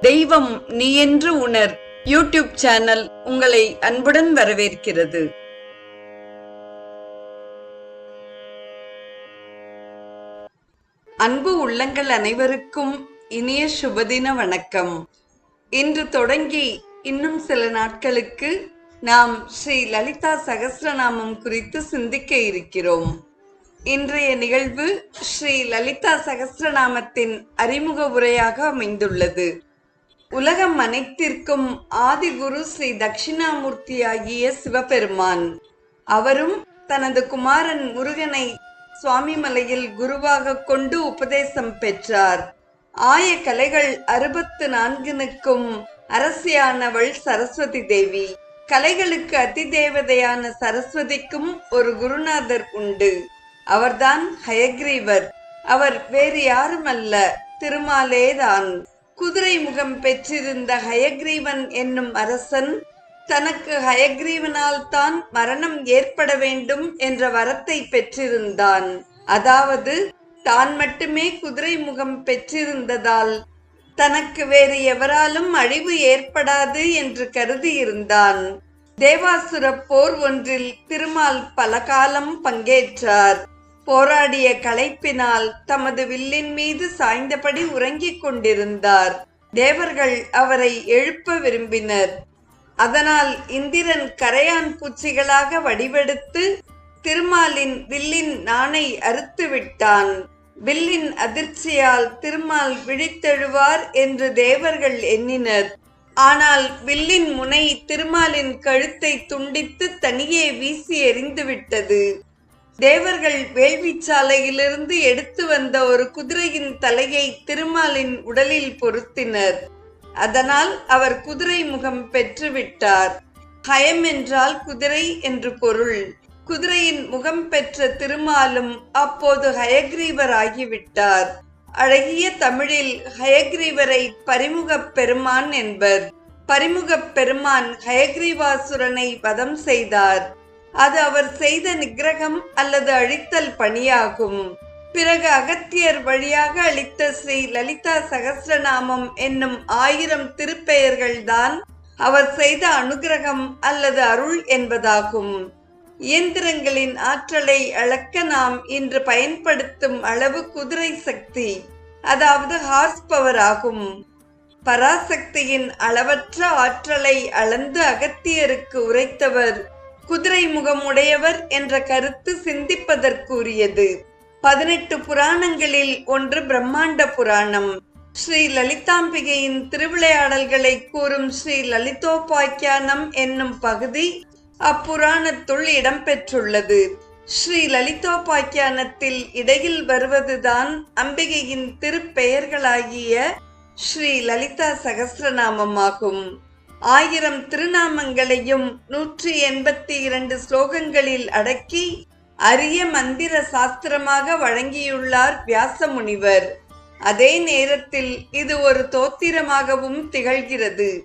தெய்வம் நீ என்று உணர். யூடியூப் சேனல் உங்களை அன்புடன் வரவேற்கிறது. அன்பு உள்ளங்கள் அனைவருக்கும் இனிய சுபதின வணக்கம். இன்று தொடங்கி இன்னும் சில நாட்களுக்கு நாம் ஸ்ரீ லலிதா சகஸ்ரநாமம் குறித்து சிந்திக்க இருக்கிறோம். இன்றைய நிகழ்வு ஸ்ரீ லலிதா சகஸ்ரநாமத்தின் அறிமுக உரையாக அமைந்துள்ளது. உலகம் அனைத்திற்கும் ஆதிகுரு ஸ்ரீ தட்சிணாமூர்த்தியாகிய சிவபெருமான். அவரும் தனது குமாரன் முருகனை சுவாமிமலையில் குருவாக கொண்டு உபதேசம் பெற்றார். ஆய கலைகள் அறுபத்து நான்கினுக்கும் அரசியானவள் சரஸ்வதி தேவி. கலைகளுக்கு அதிதேவதையான சரஸ்வதிக்கும் ஒரு குருநாதர் உண்டு. அவர்தான் ஹயக்ரீவர். அவர் வேறு யாருமல்ல திருமாலேதான். குதிரை முகம் பெற்றிருந்த ஹயக்ரீவன் என்னும் அரசன் தனக்கு ஹயக்ரீவனால் தான் மரணம் ஏற்பட வேண்டும் என்ற வரத்தை பெற்றிருந்தான். அதாவது தான் மட்டுமே குதிரை முகம் பெற்றிருந்ததால் தனக்கு வேறு எவராலும் அழிவு ஏற்படாது என்று கருதியிருந்தான். தேவாசுர போர் ஒன்றில் திருமால் பல காலம் பங்கேற்றார். போராடிய களைப்பினால் தமது வில்லின் மீது சாய்ந்தபடி உறங்கிக் கொண்டிருந்தார். தேவர்கள் அவரை எழுப்ப விரும்பினர். அதனால் இந்திரன் கரையான் பூச்சிகளாக வடிவெடுத்து திருமாலின் வில்லின் நாணை அறுத்து விட்டான். வில்லின் அதிர்ச்சியால் திருமால் விழித்தெழுவார் என்று தேவர்கள் எண்ணினர். ஆனால் வில்லின் முனை திருமாலின் கழுத்தை துண்டித்து தனியே வீசி எறிந்துவிட்டது. தேவர்கள் வேள்விச்சாலையிலிருந்து எடுத்து வந்த ஒரு குதிரையின் தலையை திருமாலின் உடலில் பொருத்தினர். அதனால் அவர் குதிரை முகம் பெற்றுவிட்டார். ஹயம் என்றால் குதிரை என்று பொருள். குதிரையின் முகம் பெற்ற திருமாலும் அப்போது ஹயக்ரீவர் ஆகிவிட்டார். அழகிய தமிழில் ஹயக்ரீவரை பரிமுகப் பெருமான் என்பர். பரிமுகப் பெருமான் ஹயக்ரீவாசுரனை வதம் செய்தார். அது அவர் செய்த நிகிரகம் அல்லது அழித்தல் பணியாகும். பிறகு அகத்தியர் வழியாக அளித்த ஸ்ரீ லலிதா சகசிரநாமம் என்னும் ஆயிரம் திருப்பெயர்கள்தான் அவர் செய்த அனுகிரகம் அல்லது அருள் என்பதாகும். இயந்திரங்களின் ஆற்றலை அளக்க நாம் இன்று பயன்படுத்தும் அளவு குதிரை சக்தி அதாவது ஹார்ஸ் பவர் ஆகும். பராசக்தியின் அளவற்ற ஆற்றலை அளந்து அகத்தியருக்கு உரைத்தவர் குதிரை முகமுடையவர் என்ற கருத்து சிந்திப்பதற்குரியது. பதினெட்டு புராணங்களில் ஒன்று பிரம்மாண்ட புராணம். ஸ்ரீ லலிதாம்பிகையின் திருவிளையாடல்களை கூறும் ஸ்ரீ லலிதோபாக்கியானம் என்னும் பகுதி அப்புராணத்துள் இடம்பெற்றுள்ளது. ஸ்ரீ லலிதோபாக்கியானத்தில் இடையில் வருவதுதான் அம்பிகையின் திருப்பெயர்களாகிய ஸ்ரீ லலிதா சகசிரநாமமாகும். ஆயிரம் திருநாமங்களையும் நூற்றி எண்பத்தி இரண்டு ஸ்லோகங்களில் அடக்கி அரிய மந்திர சாஸ்திரமாக வழங்கியுள்ளார் வியாச முனிவர் அதே நேரத்தில் இது ஒரு தோத்திரமாகவும் திகழ்கிறது.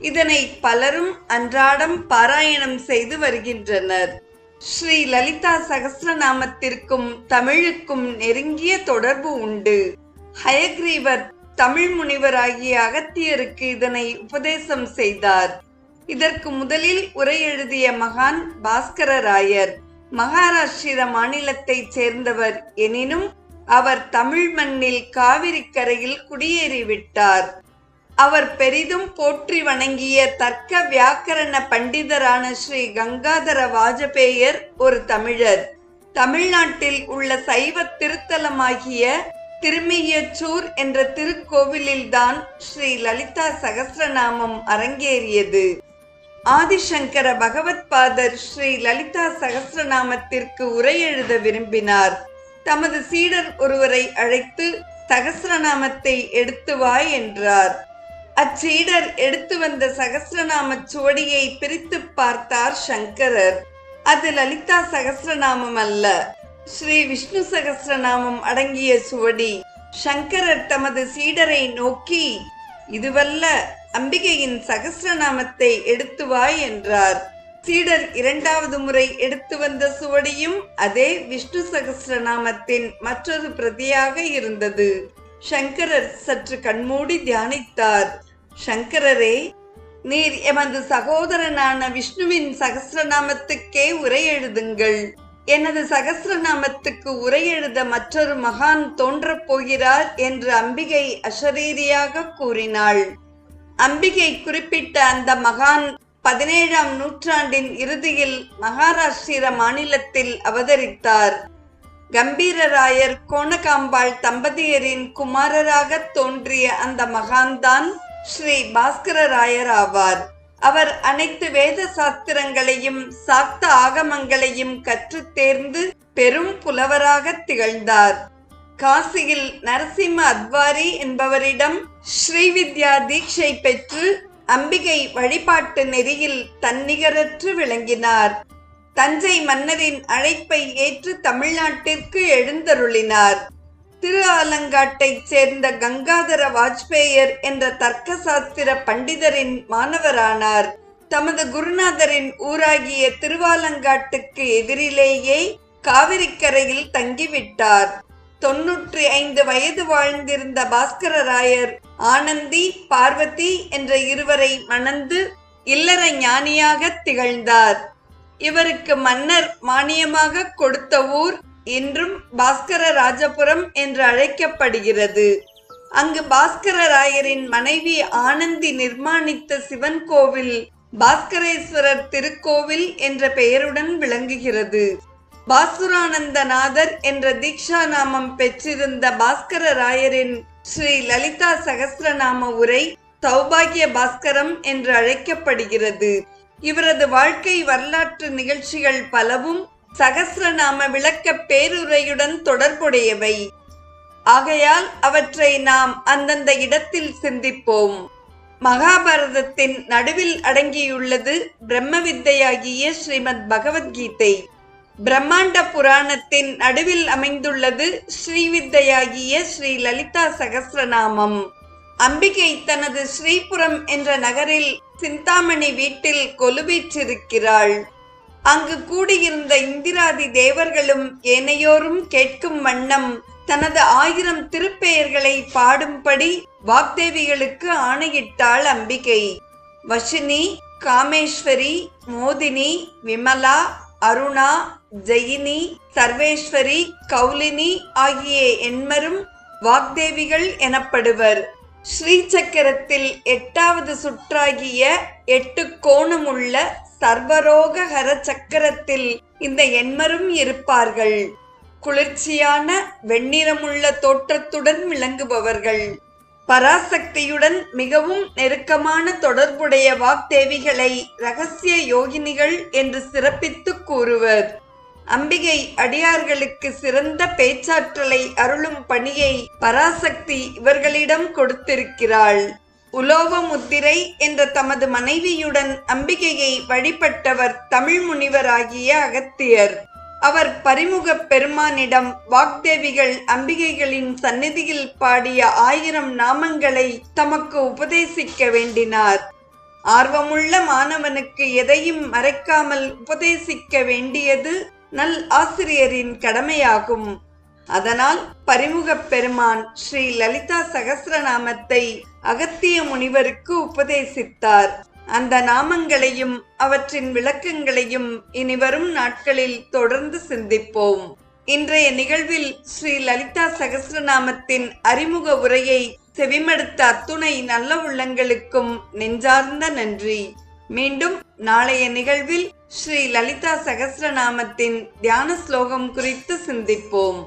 இதனை பலரும் அன்றாடம் பாராயணம் செய்து வருகின்றனர். ஸ்ரீ லலிதா சகசிரநாமத்திற்கும் தமிழுக்கும் நெருங்கிய தொடர்பு உண்டு. ஹயக்ரீவர் தமிழ் முனிவராகிய அகத்தியருக்கு இதனை உபதேசம் செய்தார். இதற்கு முதலில் உரை எழுதிய மகான் பாஸ்கரராயர் மகாராஷ்டிர மாநிலத்தைச் சேர்ந்தவர் எனினும் அவர் தமிழ் மண்ணில் காவிரி கரையில் குடியேறிவிட்டார். அவர் பெரிதும் போற்றி வணங்கிய தர்க்க வியாக்கரண பண்டிதரான ஸ்ரீ கங்காதர வாஜபேயர் ஒரு தமிழர். தமிழ்நாட்டில் உள்ள சைவ திருத்தலமாகிய திருமியச்சூர் என்ற திருக்கோவிலில்தான் ஸ்ரீ லலிதா சகசிரநாமம் அரங்கேறியது. ஆதிசங்கர பகவத் பாதர் ஸ்ரீ லலிதா சகசிரநாமத்திற்கு உரை எழுத விரும்பினார். தமது சீடர் ஒருவரை அழைத்து சகசிரநாமத்தை எடுத்து வா என்றார். அச்சீடர் எடுத்து வந்த சகசிரநாம சுவடியை பிரித்து பார்த்தார் சங்கரர். அது லலிதா சகசிரநாமம் அல்ல. ஸ்ரீ விஷ்ணு சகசிரநாமம் அடங்கிய சுவடி. சங்கரர் தமது சீடரை நோக்கி இதுவல்ல அம்பிகையின் சகசிரநாமத்தை எடுத்து வா என்றார். சீடர் இரண்டாவது முறை எடுத்து வந்த சுவடியும் அதே விஷ்ணு சகசிரநாமத்தின் மற்றொரு பிரதியாக இருந்தது. சங்கரர் சற்று கண்மூடி தியானித்தார். சங்கரரே நீர் எமது சகோதரனான விஷ்ணுவின் சகசிரநாமத்துக்கே உரை எழுதுங்கள். எனது சகசிரநாமத்துக்கு உரை எழுத மற்றொரு மகான் தோன்றப் போகிறார் என்று அம்பிகை அசரீரியாக கூறினாள். அம்பிகை குறிப்பிட்ட அந்த மகான் பதினேழாம் நூற்றாண்டின் இறுதியில் மகாராஷ்டிர மாநிலத்தில் அவதரித்தார். கம்பீரராயர் கோணகாம்பாள் தம்பதியரின் குமாரராக தோன்றிய அந்த மகான்தான் ஸ்ரீ பாஸ்கரராயர் ஆவார். அவர் அனைத்து வேத சாஸ்திரங்களையும் சாக்த ஆகமங்களையும் கற்றுத் தேர்ந்து பெரும் புலவராக திகழ்ந்தார். காசியில் நரசிம்ம அத்வாரி என்பவரிடம் ஸ்ரீவித்யா தீட்சை பெற்று அம்பிகை வழிபாட்டு நெறியில் தன்னிகரற்று விளங்கினார். தஞ்சை மன்னரின் அழைப்பை ஏற்று தமிழ்நாட்டிற்கு எழுந்தருளினார். திரு ஆலங்காட்டைச் சேர்ந்த கங்காதர வாஜ்பேயர் என்ற தர்க்க சாஸ்திர பண்டிதரின் மாணவரானார். தமது குருநாதரின் ஊராகிய திருவாலங்காட்டுக்கு எதிரிலேயே காவிரிக்கரையில் தங்கிவிட்டார். தொன்னூற்றி ஐந்து வயது வாழ்ந்திருந்த பாஸ்கரராயர் ஆனந்தி பார்வதி என்ற இருவரை மணந்து இல்லற ஞானியாக திகழ்ந்தார். இவருக்கு மன்னர் மானியமாக கொடுத்த ஊர் இன்றும் பாஸ்கர ராஜபுரம் என்று அழைக்கப்படுகிறது. அங்கு பாஸ்கரராயரின் மனைவி ஆனந்தி நிர்மாணித்த சிவன் கோவில் பாஸ்கரேஸ்வரர் திருக்கோவில் என்ற பெயருடன் விளங்குகிறது. பாசுரானந்தநாதர் என்ற தீக்ஷா நாமம் பெற்றிருந்த பாஸ்கரராயரின் ஸ்ரீ லலிதா சகஸ்ரநாம உரை சௌபாகிய பாஸ்கரம் என்று அழைக்கப்படுகிறது. இவரது வாழ்க்கை வரலாற்று நிகழ்ச்சிகள் பலவும் சகசிரநாம விளக்க பேருரையுடன் தொடர்புடையவை. ஆகையால் அவற்றை நாம் அந்தந்த இடத்தில் சிந்திப்போம். மகாபாரதத்தின் நடுவில் அடங்கியுள்ளது பிரம்ம வித்தையாகிய ஸ்ரீமத் பகவத்கீதை. பிரம்மாண்ட புராணத்தின் நடுவில் அமைந்துள்ளது ஸ்ரீவித்தையாகிய ஸ்ரீ லலிதா சகசிரநாமம். அம்பிகை தனது ஸ்ரீபுரம் என்ற நகரில் சிந்தாமணி வீட்டில் கொலுவீற்றிருக்கிறாள். அங்கு கூடியிருந்த இந்திராதி தேவர்களும் ஏனையோரும் கேட்கும் வண்ணம் தனது ஆயிரம் திருப்பெயர்களை பாடும்படி வாக்தேவிகளுக்கு ஆணையிட்டாள் அம்பிகை. வஷினி காமேஸ்வரி மோதினி விமலா அருணா ஜெயினி சர்வேஸ்வரி கௌலினி ஆகிய எண்மரும் வாக்தேவிகள் எனப்படுவர். ஸ்ரீசக்கரத்தில் எட்டாவது சுற்றாகிய எட்டு கோணமுள்ள சர்வரோக ஹர சக்கரத்தில் இந்த எண்மரும் இருப்பார்கள். குளிர்ச்சியான வெண்ணிறமுள்ள தோற்றத்துடன் விளங்குபவர்கள். பராசக்தியுடன் மிகவும் நெருக்கமான தொடர்புடைய வாக்தேவிகளை ரகசிய யோகினிகள் என்று சிறப்பித்து கூறுவர். அம்பிகை அடியார்களுக்கு சிறந்த பேச்சாற்றலை அருளும் பணியை பராசக்தி இவர்களிடம் கொடுத்திருக்கிறாள். உலோக முத்திரை என்ற தமது மனைவியுடன் அம்பிகையை வழிபட்டவர் தமிழ் முனிவராகிய அகத்தியர். அவர் பரிமுக பெருமானிடம் வாக்தேவிகள் அம்பிகைகளின் சந்நிதியில் பாடிய ஆயிரம் நாமங்களை தமக்கு உபதேசிக்க வேண்டினார். ஆர்வமுள்ள மாணவனுக்கு எதையும் மறைக்காமல் உபதேசிக்க வேண்டியது நல் ஆசிரியரின் கடமையாகும். அதனால் பரிமுகப் பெருமான் ஸ்ரீ லலிதா சகசிரநாமத்தை அகத்திய முனிவருக்கு உபதேசித்தார். அந்த நாமங்களையும் அவற்றின் விளக்கங்களையும் இனிவரும் நாட்களில் தொடர்ந்து சிந்திப்போம். இன்றைய நிகழ்வில் ஸ்ரீ லலிதா சகசிரநாமத்தின் அறிமுக உரையை செவிமடுத்த அத்துணை நல்ல உள்ளங்களுக்கும் நெஞ்சார்ந்த நன்றி. மீண்டும் நாளைய நிகழ்வில் ஸ்ரீ லலிதா சகசிரநாமத்தின் தியான ஸ்லோகம் குறித்து சிந்திப்போம்.